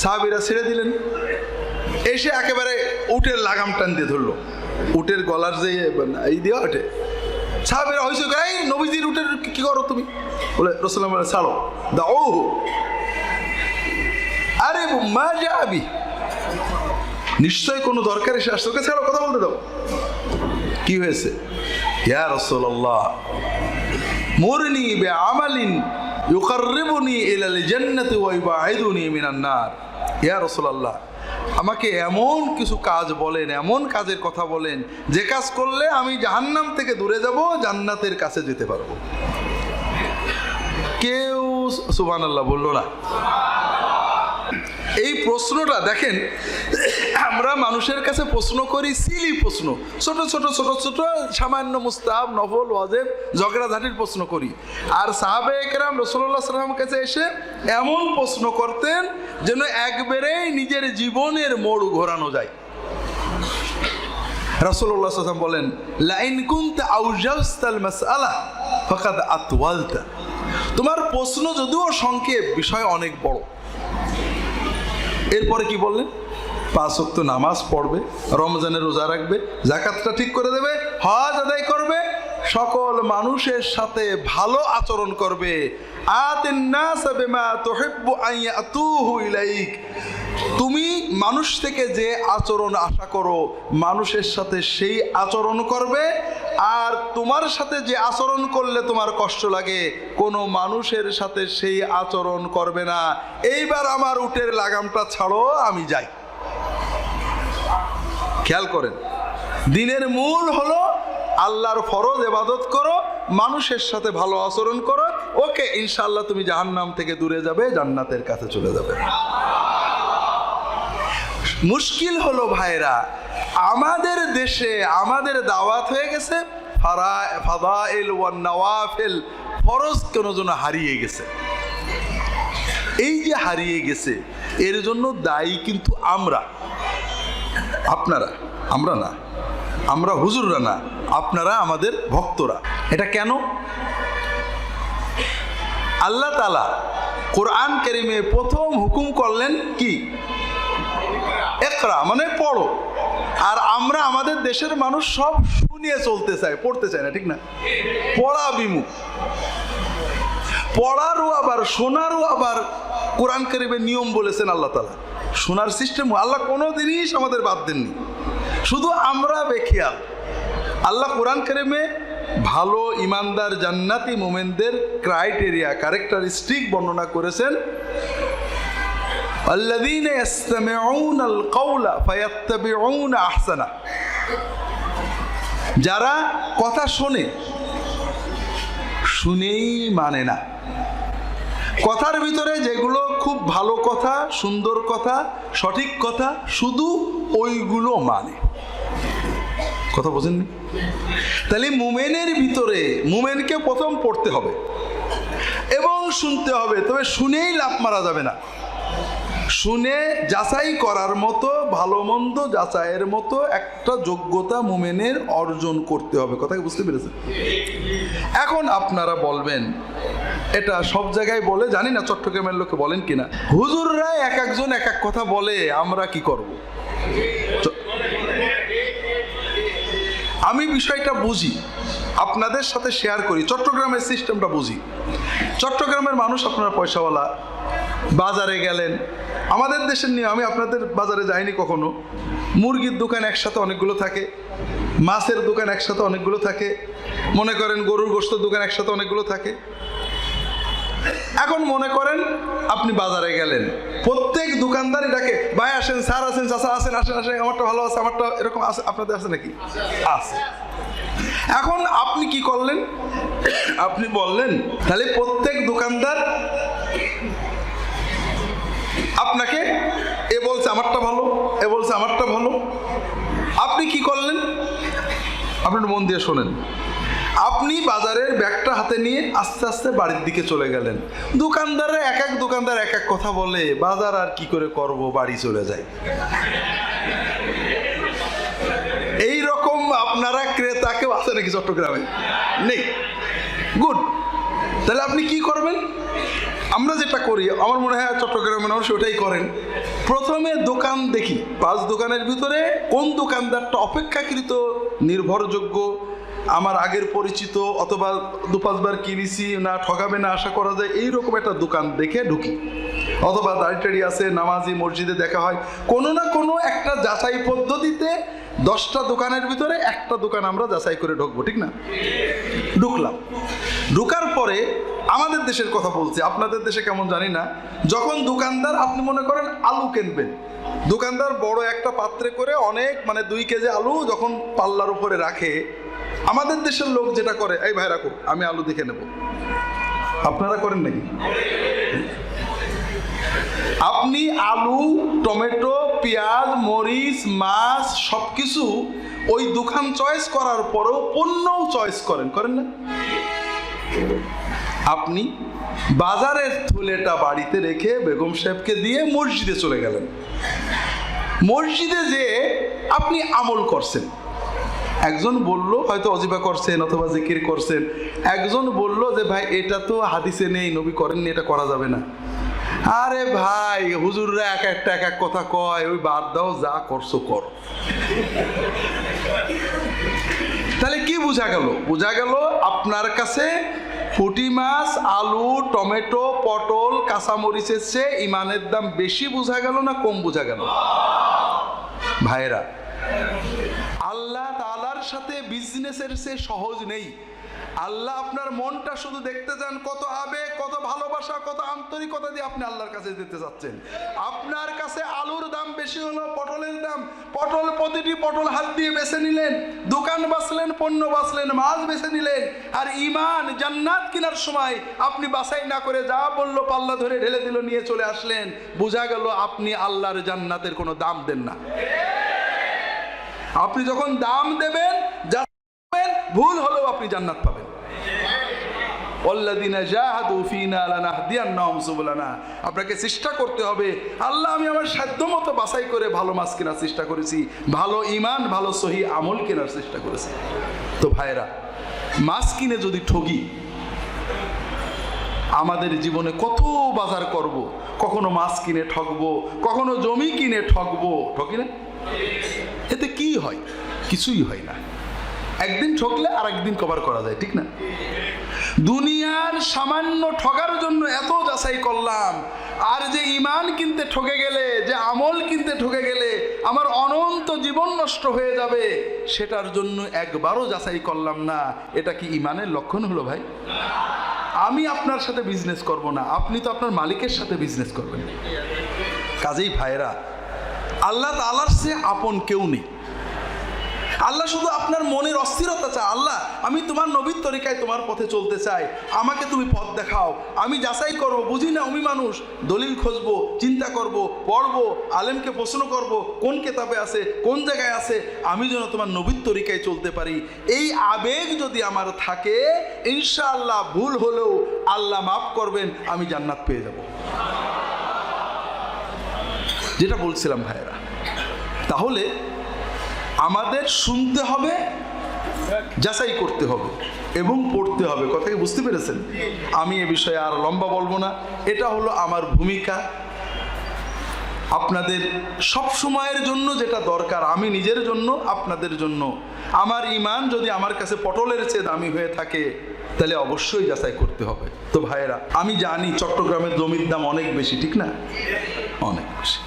সাহাবিরা ছেড়ে দিলেন। এসে একেবারে উটের লাগাম টান দিয়ে ধরলো। উটের গলার যে এই দেওয়া ওঠে। সাহাবিরা হয়েছে এই নবীজির উটের কি- করো তুমি? বলে রসুল্লাহ বলে, ছাড়ো দাও আরে, মা যাবি নিশ্চয় কোনো দরকার এসে আসছে, ওকে ছাড়ো, কথা বলতে দাও। কি হয়েছে? ইয়া রসল্লাহ মুরনি বে আমালিন ইউকাররিবুনি ইলাল জান্নাতি ওয়া ইউবাইদুনি মিনান ইয়া রাসূলুল্লাহ, আমাকে এমন কিছু কাজ বলেন, এমন কাজের কথা বলেন, যে কাজ করলে আমি জাহান্নাম থেকে দূরে যাব, জান্নাতের কাছে যেতে পারব। কেউ সুবান আল্লাহ বলল না। এই প্রশ্নটা দেখেন, আমরা মানুষের কাছে প্রশ্ন করি সিলি প্রশ্ন। ছোট ছোট ছোট ছোট, সামান্য মুস্তাব নফল, ওয়াজেব, ঝগড়াঝাটির প্রশ্ন করি। আর সাহাবে একরাম রসল্লাহ সাল্লামের কাছে এসে এমন প্রশ্ন করতেন যেন একবারেই নিজের জীবনের মোড় ঘোরানো যায়। রাসূলুল্লাহ সাল্লাম বলেন, লাইন কুনতা আউজাস্তাল মাসআলা ফাকাদ আতওয়ালতা। তোমার প্রশ্ন যদিও সংক্ষেপ, বিষয় অনেক বড়। এরপরে কি বললেন? পাঁচ ওয়াক্ত নামাজ পড়বে, রমজানের রোজা রাখবে, জাকাতটা ঠিক করে দেবে, হজ আদায় করবে সকল মানুষের সাথে ভালো আচরণ করবে। তুমি মানুষ থেকে যে আচরণ আশা করো, মানুষের সাথে সেই আচরণ করবে। আর তোমার সাথে যে আচরণ করলে তোমার কষ্ট লাগে, কোনো মানুষের সাথে সেই আচরণ করবে না। এইবার আমার উটের লাগামটা ছাড়ো, আমি যাই। খেয়াল করেন। দিনের মূল হলো আল্লাহর ফরজ এবাদত করো, মানুষের সাথে ভালো আচরণ করো, ওকে ইনশাল্লাহ তুমি জাহান্নাম থেকে দূরে যাবে, জান্নাতের কাছে চলে যাবে। মুশকিল হলো ভাইরা আমাদের দেশে আমাদের দাওয়াত হয়ে গেছে ওয়ান ফরজ কেন যেন হারিয়ে গেছে। এই যে হারিয়ে গেছে, এর জন্য দায়ী কিন্তু আমরা। আপনারা, আমরা না, আমরা হুজুররা না আপনারা আমাদের ভক্তরা। এটা কেন? আল্লাহ তালা কোরআন কেরিমে প্রথম হুকুম করলেন কি? একরা মানে পড়ো। আর আমরা আমাদের দেশের মানুষ সব শুনিয়ে চলতে চায় পড়তে চায় না, ঠিক না? পড়া বিমুখ পড়ারও আবার, শোনারও আবার কোরআন করিমের নিয়ম বলেছেন আল্লাহ তালা শোনার সিস্টেম আল্লাহ কোনো জিনিস আমাদের বাদ দেননি। শুধু আমরা বেখিয়াল। আল্লাহ কোরআন করিমে ভালো ইমানদার জান্নাতি মোমেনদের ক্রাইটেরিয়া ক্যারেক্টারিস্টিক বর্ণনা করেছেন الذين يستمعون القول فيتبعون احسنه যারা কথা শোনে শুনেই মানে না কথার ভিতরে যেগুলো খুব ভালো কথা সুন্দর কথা সঠিক কথা শুধু ওইগুলো মানে কথা বোঝেননি? তাহলে মুমেনের ভিতরে, মুমেনকে প্রথম পড়তে হবে। এবং শুনতে হবে, তবে শুনেই লাভ মারা যাবে না। শুনে যাচাই করার মতো, ভালো মন্দ যাচাইয়ের মতো একটা যোগ্যতা মুমেনের অর্জন করতে হবে। কথা কি বুঝতে পেরেছেন? এখন আপনারা বলবেন, এটা সব জায়গায় বলে, জানি না চট্টগ্রামের লোকে বলেন কিনা। হুজুররা এক একজন এক এক কথা বলে, আমরা কি করব? আমি বিষয়টা বুঝি, আপনাদের সাথে শেয়ার করি, চট্টগ্রামের সিস্টেমটা বুঝি। চট্টগ্রামের মানুষ আপনারা পয়সাওয়ালা, বাজারে গেলেন। আমাদের দেশের নিয়ে আমি আপনাদের বাজারে যাইনি কখনো। মুরগির দোকান একসাথে অনেকগুলো থাকে, মাছের দোকান একসাথে অনেকগুলো থাকে, মনে করেন গরুর গোস্তের দোকান একসাথে অনেকগুলো থাকে। এখন মনে করেন আপনি বাজারে গেলেন। প্রত্যেক দোকানদার এটাকে ভাই আসেন, স্যার আসেন চাষা আসেন আসেন আসেন, আমারটা ভালো আছে, আমারটা এরকম আছে, আপনাদের আছে নাকি? আছে। এখন আপনি কি করলেন? আপনি বললেন, তাহলে প্রত্যেক দোকানদার আপনাকে এ বলছে আমারটা ভালো, এ বলছে আমারটা ভালো। আপনি কি করলেন? আপনার মন দিয়ে শোনেন। আপনি বাজারের ব্যাগটা হাতে নিয়ে আস্তে আস্তে বাড়ির দিকে চলে গেলেন। দোকানদাররা এক এক দোকানদার এক এক কথা বলে, বাজার আর কি করে করব, বাড়ি চলে যায় এই রকম আপনারা ক্রেতা কেউ আছে নাকি চট্টগ্রামে? নেই। গুড। তাহলে আপনি কি করবেন? আমরা যেটা করি, আমার মনে হয় চট্টগ্রামে মানুষ ওটাই করেন। প্রথমে দোকান দেখি, পাঁচ দোকানের ভিতরে কোন দোকানদারটা অপেক্ষাকৃত নির্ভরযোগ্য আমার আগের পরিচিত অথবা দু পাঁচবার কিনেছি, না ঠকাবে না আশা করা যায়, এইরকম একটা দোকান দেখে ঢুকি। অথবা দাঁড়িটাড়ি আছে, নামাজি মসজিদে দেখা হয়। কোনো না কোনো একটা যাচাই পদ্ধতিতে দশটা দোকানের ভিতরে একটা দোকান আমরা যাচাই করে ঢুকবো, ঠিক না? ঢুকলাম। ঢুকার পরে আমাদের দেশের কথা বলছি, আপনাদের দেশে কেমন জানি না, যখন দোকানদার, আপনি মনে করেন আলু কিনবেন, দোকানদার বড় একটা পাত্রে করে অনেক মানে দুই কেজি আলু যখন পাল্লার উপরে রাখে আমাদের দেশের লোক যেটা করে, এই ভাই রাখো আমি আলু দেখে নেব। আপনারা করেন নাকি? আপনি আলু, টমেটো, পেঁয়াজ, মরিচ, মাছ সব কিছু ওই দোকান চয়েস করার পরেও পণ্যও চয়েস করেন করেন না? আপনি বাজারের থলেটা বাড়িতে রেখে বেগম সাহেবকে দিয়ে মসজিদে চলে গেলেন। মসজিদে যে আপনি আমল করছেন। একজন বলল, হয়তো অজিবা করছেন অথবা জিকির করছেন, একজন বলল যে, ভাই, এটা তো হাদিসে নেই, নবী করেননি, এটা করা যাবে না। আরে ভাই, হুজুররা এক একটা, এক এক কথা কয়, ওই বাদ দাও, যা করছ কর। তাহলে কি বোঝা গেল? বোঝা গেল আপনার কাছে ফুটি মাছ, আলু, টমেটো, পটল, কাঁচামরিচের চেয়ে ইমানের দাম বেশি বোঝা গেল না কম বোঝা গেল? ভাইরা সাথে বিজনেসের সে সহজ নেই। আল্লাহ আপনার মনটা শুধু দেখতে চান কত আবেগ, কত ভালোবাসা, কত আন্তরিকতা দিয়ে আপনি আল্লাহর কাছে যেতে চাচ্ছেন। আপনার কাছে আলুর দাম বেশি হলো, পটলের দাম। পটল প্রতিটি পটল হাত দিয়ে বেছে নিলেন, দোকান বাঁচলেন পণ্য বাঁচলেন মাছ বেছে নিলেন। আর ইমান জান্নাত কেনার সময় আপনি বাছাই না করে যা বলল পাল্লা ধরে ঢেলে দিল, নিয়ে চলে আসলেন। বোঝা গেল আপনি আল্লাহর জান্নাতের কোনো দাম দেন না। আপনি যখন দাম দেবেন ভুল হলেও আপনি জান্নাত পাবেন। আপনাকে চেষ্টা করতে হবে, আল্লাহ, আমি আমার সাধ্য মতো বাছাই করে ভালো মাছ কেনার চেষ্টা করেছি, ভালো ইমান ভালো সহি আমল কেনার চেষ্টা করেছি। তো ভাইরা মাছ কিনে যদি ঠগি, আমাদের জীবনে কত বাজার করব, কখনো মাছ কিনে ঠকবো কখনো জমি কিনে ঠকবো ঠকি না? এতে কি হয়, কিছুই হয় না। একদিন ঠকলে আর একদিন কভার করা যায়, ঠিক না? দুনিয়ার সামান্য ঠকার জন্য এত যাচাই করলাম, আর যে ইমান কিনতে ঠকে গেলে, যে আমল কিনতে ঠকে গেলে আমার অনন্ত জীবন নষ্ট হয়ে যাবে, সেটার জন্য একবারও যাচাই করলাম না। এটা কি ইমানের লক্ষণ হলো ভাই? আমি আপনার সাথে বিজনেস করব না, আপনি তো আপনার মালিকের সাথে বিজনেস করবেন। কাজেই ভাইরা আল্লাহ তালার সে আপন কেউ নেই। আল্লাহ শুধু আপনার মনের অস্থিরতা চায়। আল্লাহ, আমি তোমার নবীর তরিকায় তোমার পথে চলতে চাই। আমাকে তুমি পথ দেখাও। আমি যাচাই করব, বুঝি না আমি মানুষ। দলিল খুঁজবো, চিন্তা করব, পড়ব, আলেমকে প্রশ্ন করব, কোন কেতাবে আছে, কোন জায়গায় আছে। আমি যেন তোমার নবীর তরিকায় চলতে পারি। এই আবেগ যদি আমার থাকে, ইনশাআল্লাহ ভুল হলেও আল্লাহ মাফ করবেন, আমি জান্নাত পেয়ে যাব। যেটা বলছিলাম ভাইয়েরা, তাহলে আমাদের শুনতে হবে, যাচাই করতে হবে এবং পড়তে হবে। কথা বুঝতে পেরেছেন? আমি এ বিষয়ে আর লম্বা বলব না। এটা হলো আমার ভূমিকা। আপনাদের সব সময়ের জন্য যেটা দরকার, আমি নিজের জন্য, আপনাদের জন্য। আমার ইমান যদি আমার কাছে পটলের চেয়ে দামি হয়ে থাকে, তাহলে অবশ্যই যাচাই করতে হবে। তো ভাইয়েরা, আমি জানি চট্টগ্রামের জমির দাম অনেক বেশি, ঠিক না? অনেক বেশি।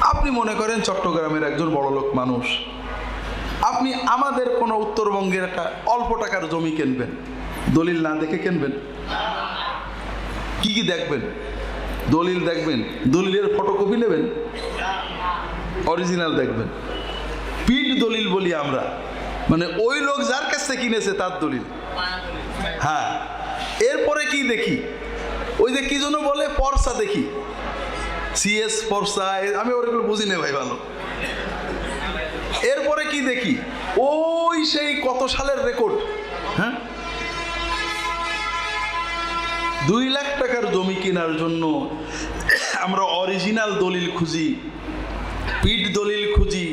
আপনি মনে করেন চট্টগ্রামের একজন বড়লোক মানুষ। আপনি আমাদের কোনো উত্তরবঙ্গের একটা অল্প টাকার জমি কিনবেন। দলিল না দেখে কিনবেন? কি কি দেখবেন? দলিল দেখবেন? দলিলের ফটোকপি নেবেন? অরিজিনাল দেখবেন। পিট দলিল বলি আমরা। মানে ওই লোক যার কাছ কিনেছে তার দলিল। হ্যাঁ। এরপরে কি দেখি? ওই যে কি জন্য বলে, পরসা দেখি। সিএস পরসা আমি ওরগুলো বুঝি না ভাই ভালো। কি দেখি? ওই সেই কত সালের রেকর্ড হ্যাঁ? দুই লাখ টাকার জমি কেনার জন্য আমরা অরিজিনাল দলিল খুঁজি পিট দলিল খুঁজি,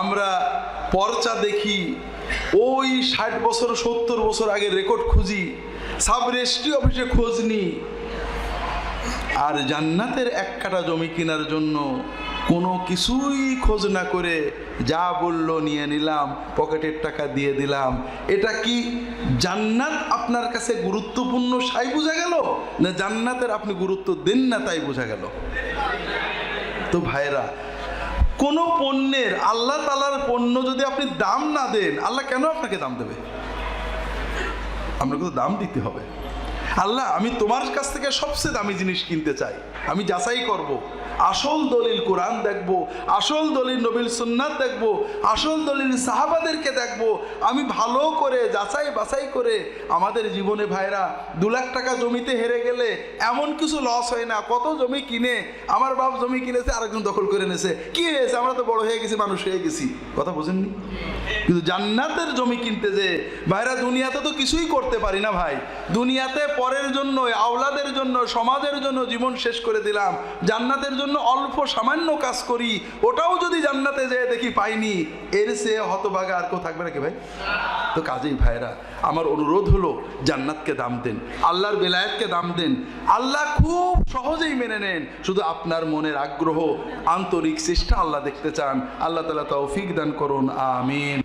আমরা পর্চা দেখি, ওই ষাট বছর, সত্তর বছর আগে রেকর্ড খুঁজি সাব রেজিস্ট্রি অফিসে খোঁজ নিই আর জান্নাতের এক কাটা জমি কেনার জন্য কোনো কিছুই খোঁজ না করে যা বলল নিয়ে নিলাম, পকেটের টাকা দিয়ে দিলাম। এটা কি জান্নাত আপনার কাছে গুরুত্বপূর্ণ সাই বোঝা গেল? না জান্নাতের আপনি গুরুত্ব দেন না তাই বোঝা গেল? তো ভাইরা কোনো পণ্যের, আল্লাহ তালার পণ্য যদি আপনি দাম না দেন, আল্লাহ কেন আপনাকে দাম দেবে? আপনাকে তো দাম দিতে হবে। আল্লাহ, আমি তোমার কাছ থেকে সবচেয়ে দামি জিনিস কিনতে চাই। আমি যাচাই করব। আসল দলিল কোরআন দেখব, আসল দলিল নবীল সুন্নাত দেখব, আসল দলিল সাহাবাদেরকে দেখব। আমি ভালো করে যাচাই বাছাই করে আমাদের জীবনে ভাইরা দু লাখ টাকা জমিতে হেরে গেলে এমন কিছু লস হয় না। কত জমি কিনে, আমার বাপ জমি কিনেছে, আরেকজন দখল করে নেছে। কি হয়েছে? আমরা তো বড় হয়ে গেছি, মানুষ হয়ে গেছি। কথা বোঝেননি? কিন্তু জান্নাতের জমি কিনতে যে, ভাইরা দুনিয়াতে তো কিছুই করতে পারি না ভাই। দুনিয়াতে পরের জন্য, আওলাদের জন্য, সমাজের জন্য জীবন শেষ করে দিলাম। জান্নাতের জন্য অল্প সামান্য কাজ করি। ওটাও যদি জান্নাতে যেয়ে দেখি পাইনি, এর সে হতভাগা আর কেউ থাকবে নাকি ভাই? তো কাজেই ভাইরা আমার অনুরোধ হলো, জান্নাতকে দাম দেন, আল্লাহর বেলায়েতকে দাম দেন। আল্লাহ খুব সহজেই মেনে নেন। শুধু আপনার মনের আগ্রহ, আন্তরিক চেষ্টা আল্লাহ দেখতে চান। আল্লাহ তালা তৌফিক দান করুন, আমিন।